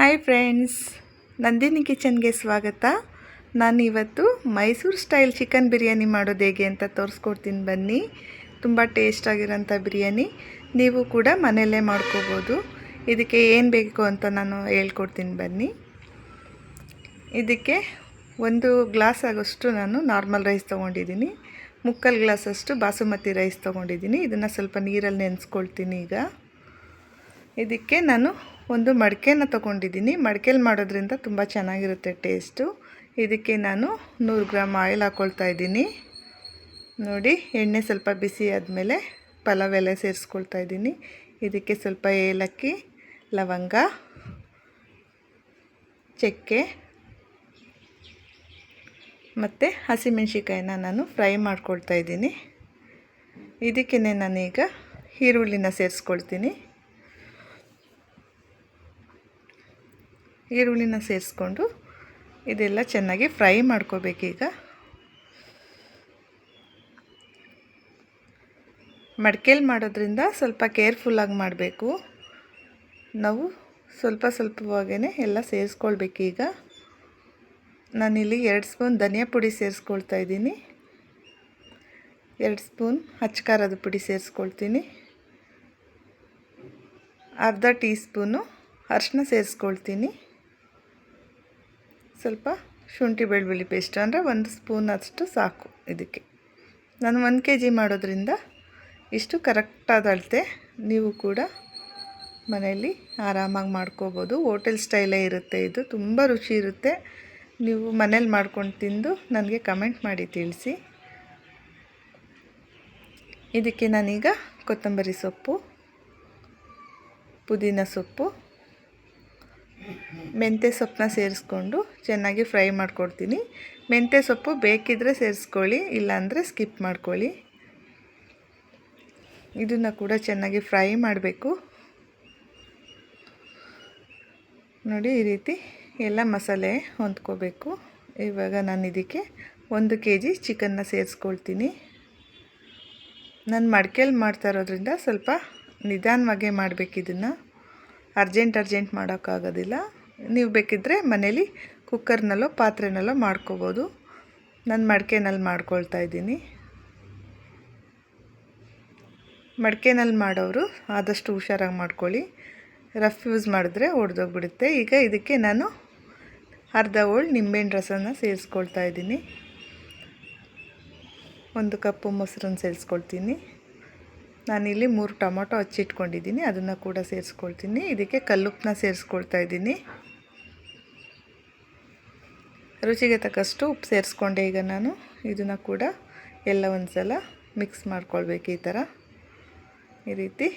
Hi friends, Nandini ಕಿಚನ್ಗೆ ಸ್ವಾಗತ. ನಾನು ಇವತ್ತು ಮೈಸೂರು ಸ್ಟೈಲ್ ಚಿಕನ್ ಬಿರಿಯಾನಿ ಮಾಡೋದು ಹೇಗೆ ಅಂತ ತೋರಿಸ್ಕೊಡ್ತೀನಿ ಬನ್ನಿ. ತುಂಬ ಟೇಸ್ಟಾಗಿರೋಂಥ ಬಿರಿಯಾನಿ. ನೀವು ಕೂಡ ಮನೆಯಲ್ಲೇ ಮಾಡ್ಕೋಬೋದು. ಇದಕ್ಕೆ ಏನು ಬೇಕು ಅಂತ ನಾನು ಹೇಳ್ಕೊಡ್ತೀನಿ ಬನ್ನಿ. ಇದಕ್ಕೆ ಒಂದು ಗ್ಲಾಸ್ ಆಗೋಷ್ಟು ನಾನು ನಾರ್ಮಲ್ ರೈಸ್ ತೊಗೊಂಡಿದ್ದೀನಿ. ಮುಕ್ಕಲ್ ಗ್ಲಾಸಷ್ಟು ಬಾಸುಮತಿ ರೈಸ್ ತೊಗೊಂಡಿದ್ದೀನಿ. ಇದನ್ನು ಸ್ವಲ್ಪ ನೀರಲ್ಲಿ ನೆನೆಸ್ಕೊಳ್ತೀನಿ ಈಗ. ಇದಕ್ಕೆ ನಾನು ಒಂದು ಮಡಿಕೆನ ತೊಗೊಂಡಿದ್ದೀನಿ. ಮಡಿಕೆಲಿ ಮಾಡೋದ್ರಿಂದ ತುಂಬ ಚೆನ್ನಾಗಿರುತ್ತೆ ಟೇಸ್ಟು. ಇದಕ್ಕೆ ನಾನು ನೂರು ಗ್ರಾಮ್ ಆಯಿಲ್ ಹಾಕ್ಕೊಳ್ತಾ ಇದ್ದೀನಿ. ನೋಡಿ, ಎಣ್ಣೆ ಸ್ವಲ್ಪ ಬಿಸಿ ಆದಮೇಲೆ ಪಲಾವ್ ಎಲ್ಲ ಸೇರಿಸ್ಕೊಳ್ತಾ ಇದ್ದೀನಿ. ಇದಕ್ಕೆ ಸ್ವಲ್ಪ ಏಲಕ್ಕಿ, ಲವಂಗ, ಚಕ್ಕೆ ಮತ್ತು ಹಸಿಮೆಣ್ಸಿಕಾಯಿನ ನಾನು ಫ್ರೈ ಮಾಡ್ಕೊಳ್ತಾ ಇದ್ದೀನಿ. ಇದಕ್ಕೇ ನಾನೀಗ ಈರುಳ್ಳಿನ ಸೇರಿಸ್ಕೊಳ್ತೀನಿ. ಈರುಳ್ಳಿನ ಸೇರಿಸ್ಕೊಂಡು ಇದೆಲ್ಲ ಚೆನ್ನಾಗಿ ಫ್ರೈ ಮಾಡ್ಕೋಬೇಕೀಗ ಮಡಿಕೇಲಿ ಮಾಡೋದ್ರಿಂದ ಸ್ವಲ್ಪ ಕೇರ್ಫುಲ್ಲಾಗಿ ಮಾಡಬೇಕು. ನಾವು ಸ್ವಲ್ಪ ಸ್ವಲ್ಪವಾಗೇ ಎಲ್ಲ ಸೇರಿಸ್ಕೊಳ್ಬೇಕೀಗ ನಾನಿಲ್ಲಿ ಎರಡು ಸ್ಪೂನ್ ಧನಿಯಾ ಪುಡಿ ಸೇರಿಸ್ಕೊಳ್ತಾ ಇದ್ದೀನಿ. ಎರಡು ಸ್ಪೂನ್ ಹಚ್ಕಾರದ ಪುಡಿ ಸೇರಿಸ್ಕೊಳ್ತೀನಿ. ಅರ್ಧ ಟೀ ಸ್ಪೂನು ಅರಿಶಿನ ಸೇರಿಸ್ಕೊಳ್ತೀನಿ. ಸ್ವಲ್ಪ ಶುಂಠಿ ಬೆಳ್ಳುಳ್ಳಿ ಪೇಸ್ಟ್ ಅಂದರೆ ಒಂದು ಸ್ಪೂನ್ ಅಷ್ಟು ಸಾಕು ಇದಕ್ಕೆ. ನಾನು ಒಂದು ಕೆ ಜಿ ಮಾಡೋದ್ರಿಂದ ಇಷ್ಟು ಕರೆಕ್ಟಾದ ಅಳತೆ ನೀವು ಕೂಡ ಮನೆಯಲ್ಲಿ ಆರಾಮಾಗಿ ಮಾಡ್ಕೋಬೋದು. ಹೋಟೆಲ್ ಸ್ಟೈಲೇ ಇರುತ್ತೆ ಇದು, ತುಂಬ ರುಚಿ ಇರುತ್ತೆ. ನೀವು ಮನೇಲಿ ಮಾಡ್ಕೊಂಡು ತಿಂದು ನನಗೆ ಕಮೆಂಟ್ ಮಾಡಿ ತಿಳಿಸಿ. ಇದಕ್ಕೆ ನಾನೀಗ ಕೊತ್ತಂಬರಿ ಸೊಪ್ಪು, ಪುದೀನ ಸೊಪ್ಪು ಮೆಂತ್ಯ ಸೊಪ್ಪನ್ನ ಸೇರಿಸ್ಕೊಂಡು ಚೆನ್ನಾಗಿ ಫ್ರೈ ಮಾಡಿಕೊಡ್ತೀನಿ. ಮೆಂತ್ಯ ಸೊಪ್ಪು ಬೇಕಿದ್ದರೆ ಸೇರಿಸ್ಕೊಳ್ಳಿ, ಇಲ್ಲಾಂದರೆ ಸ್ಕಿಪ್ ಮಾಡ್ಕೊಳ್ಳಿ. ಇದನ್ನು ಕೂಡ ಚೆನ್ನಾಗಿ ಫ್ರೈ ಮಾಡಬೇಕು. ನೋಡಿ, ಈ ರೀತಿ ಎಲ್ಲ ಮಸಾಲೆ ಹೊಂದ್ಕೋಬೇಕು. ಇವಾಗ ನಾನು ಇದಕ್ಕೆ ಒಂದು ಕೆ ಜಿ ಚಿಕನ್ನ ಸೇರಿಸ್ಕೊಳ್ತೀನಿ. ನಾನು ಮಡಿಕೆಯಲ್ಲಿ ಮಾಡ್ತಾ ಇರೋದ್ರಿಂದ ಸ್ವಲ್ಪ ನಿಧಾನವಾಗೇ ಮಾಡಬೇಕಿದನ್ನು ಅರ್ಜೆಂಟ್ ಅರ್ಜೆಂಟ್ ಮಾಡೋಕ್ಕಾಗೋದಿಲ್ಲ. ನೀವು ಬೇಕಿದ್ದರೆ ಮನೇಲಿ ಕುಕ್ಕರ್ನಲ್ಲೋ ಪಾತ್ರೆನಲ್ಲೋ ಮಾಡ್ಕೋಬೋದು. ನಾನು ಮಡಿಕೆನಲ್ಲಿ ಮಾಡ್ಕೊಳ್ತಾ ಇದ್ದೀನಿ. ಮಡಿಕೆನಲ್ಲಿ ಮಾಡೋರು ಆದಷ್ಟು ಹುಷಾರಾಗಿ ಮಾಡ್ಕೊಳ್ಳಿ. ರಫ್ ಯೂಸ್ ಮಾಡಿದ್ರೆ ಒಡೆದೋಗ್ಬಿಡುತ್ತೆ. ಈಗ ಇದಕ್ಕೆ ನಾನು ಅರ್ಧ ಹೋಳು ನಿಂಬೆಹಣ್ಣು ರಸನ ಸೇರಿಸ್ಕೊಳ್ತಾ ಇದ್ದೀನಿ. ಒಂದು ಕಪ್ಪು ಮೊಸರನ್ನ ಸೇರಿಸ್ಕೊಳ್ತೀನಿ. ನಾನಿಲ್ಲಿ ಮೂರು ಟೊಮೊಟೊ ಹಚ್ಚಿಟ್ಕೊಂಡಿದ್ದೀನಿ. ಅದನ್ನು ಕೂಡ ಸೇರಿಸ್ಕೊಳ್ತೀನಿ. ಇದಕ್ಕೆ ಕಲ್ಲುಪ್ಪನ್ನ ಸೇರಿಸ್ಕೊಳ್ತಾ ಇದ್ದೀನಿ. ರುಚಿಗೆ ತಕ್ಕಷ್ಟು ಉಪ್ಪು ಸೇರಿಸ್ಕೊಂಡೆ ಈಗ ನಾನು. ಇದನ್ನು ಕೂಡ ಎಲ್ಲ ಒಂದು ಸಲ ಮಿಕ್ಸ್ ಮಾಡ್ಕೊಳ್ಬೇಕು ಈ ಥರ ಈ ರೀತಿ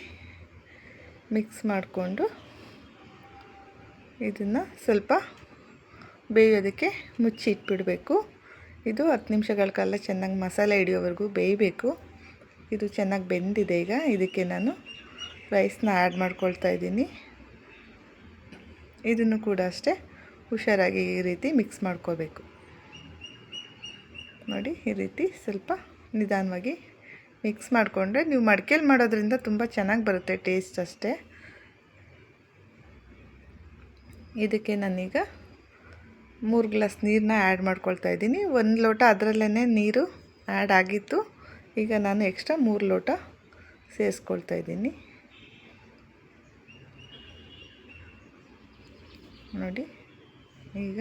ಮಿಕ್ಸ್ ಮಾಡಿಕೊಂಡು ಇದನ್ನು ಸ್ವಲ್ಪ ಬೇಯೋದಕ್ಕೆ ಮುಚ್ಚಿ ಇಟ್ಬಿಡಬೇಕು. ಇದು ಹತ್ತು ನಿಮಿಷಗಳ ಕಾಲ ಚೆನ್ನಾಗಿ ಮಸಾಲೆ ಹಿಡಿಯೋವರೆಗೂ ಬೇಯಬೇಕು. ಇದು ಚೆನ್ನಾಗಿ ಬೆಂದಿದೆ ಈಗ. ಇದಕ್ಕೆ ನಾನು ರೈಸ್ನ ಆ್ಯಡ್ ಮಾಡ್ಕೊಳ್ತಾ ಇದ್ದೀನಿ. ಇದನ್ನು ಕೂಡ ಅಷ್ಟೇ ಹುಷಾರಾಗಿ ಈ ರೀತಿ ಮಿಕ್ಸ್ ಮಾಡ್ಕೋಬೇಕು. ನೋಡಿ, ಈ ರೀತಿ ಸ್ವಲ್ಪ ನಿಧಾನವಾಗಿ ಮಿಕ್ಸ್ ಮಾಡಿಕೊಂಡ್ರೆ ನೀವು ಮಡಿಕೇಲಿ ಮಾಡೋದ್ರಿಂದ ತುಂಬ ಚೆನ್ನಾಗಿ ಬರುತ್ತೆ ಟೇಸ್ಟ್ ಅಷ್ಟೇ. ಇದಕ್ಕೆ ನಾನೀಗ ಮೂರು ಗ್ಲಾಸ್ ನೀರನ್ನ ಆ್ಯಡ್ ಮಾಡ್ಕೊಳ್ತಾ ಇದ್ದೀನಿ. ಒಂದು ಲೋಟ ಅದರಲ್ಲೇ ನೀರು ಆ್ಯಡ್ ಆಗಿತ್ತು. ಈಗ ನಾನು ಎಕ್ಸ್ಟ್ರಾ ಮೂರು ಲೋಟ ಸೇರಿಸ್ಕೊಳ್ತಾ ಇದ್ದೀನಿ. ನೋಡಿ ಈಗ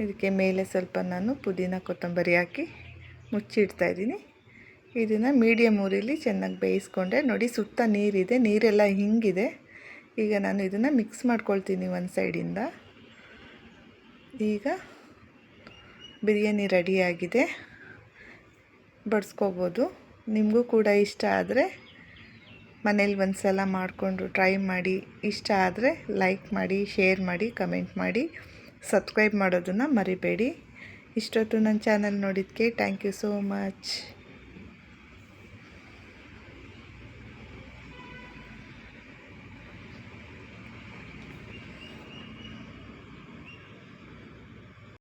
ಇದಕ್ಕೆ ಮೇಲೆ ಸ್ವಲ್ಪ ನಾನು ಪುದೀನ ಕೊತ್ತಂಬರಿ ಹಾಕಿ ಮುಚ್ಚಿಡ್ತಾ ಇದ್ದೀನಿ. ಇದನ್ನು ಮೀಡಿಯಮ್ ಊರಿಲಿ ಚೆನ್ನಾಗಿ ಬೇಯಿಸ್ಕೊಂಡೆ. ನೋಡಿ ಸುತ್ತ ನೀರಿದೆ. ನೀರೆಲ್ಲ ಹಿಂಗಿದೆ. ಈಗ ನಾನು ಇದನ್ನು ಮಿಕ್ಸ್ ಮಾಡ್ಕೊಳ್ತೀನಿ ಒಂದು ಸೈಡಿಂದ ಈಗ ಬಿರಿಯಾನಿ ರೆಡಿಯಾಗಿದೆ ಬಡಿಸ್ಕೋಬೋದು. ನಿಮಗೂ ಕೂಡ ಇಷ್ಟ ಆದರೆ ಮನೇಲಿ ಒಂದು ಸಲ ಮಾಡಿಕೊಂಡು ಟ್ರೈ ಮಾಡಿ, ಇಷ್ಟ ಆದರೆ ಲೈಕ್ ಮಾಡಿ, ಶೇರ್ ಮಾಡಿ, ಕಮೆಂಟ್ ಮಾಡಿ. ಸಬ್ಸ್ಕ್ರೈಬ್ ಮಾಡೋದನ್ನು ಮರಿಬೇಡಿ. ಇಷ್ಟೊತ್ತು ನನ್ನ ಚಾನಲ್ ನೋಡಿದ್ದಕ್ಕೆ ಥ್ಯಾಂಕ್ ಯು ಸೋ ಮಚ್.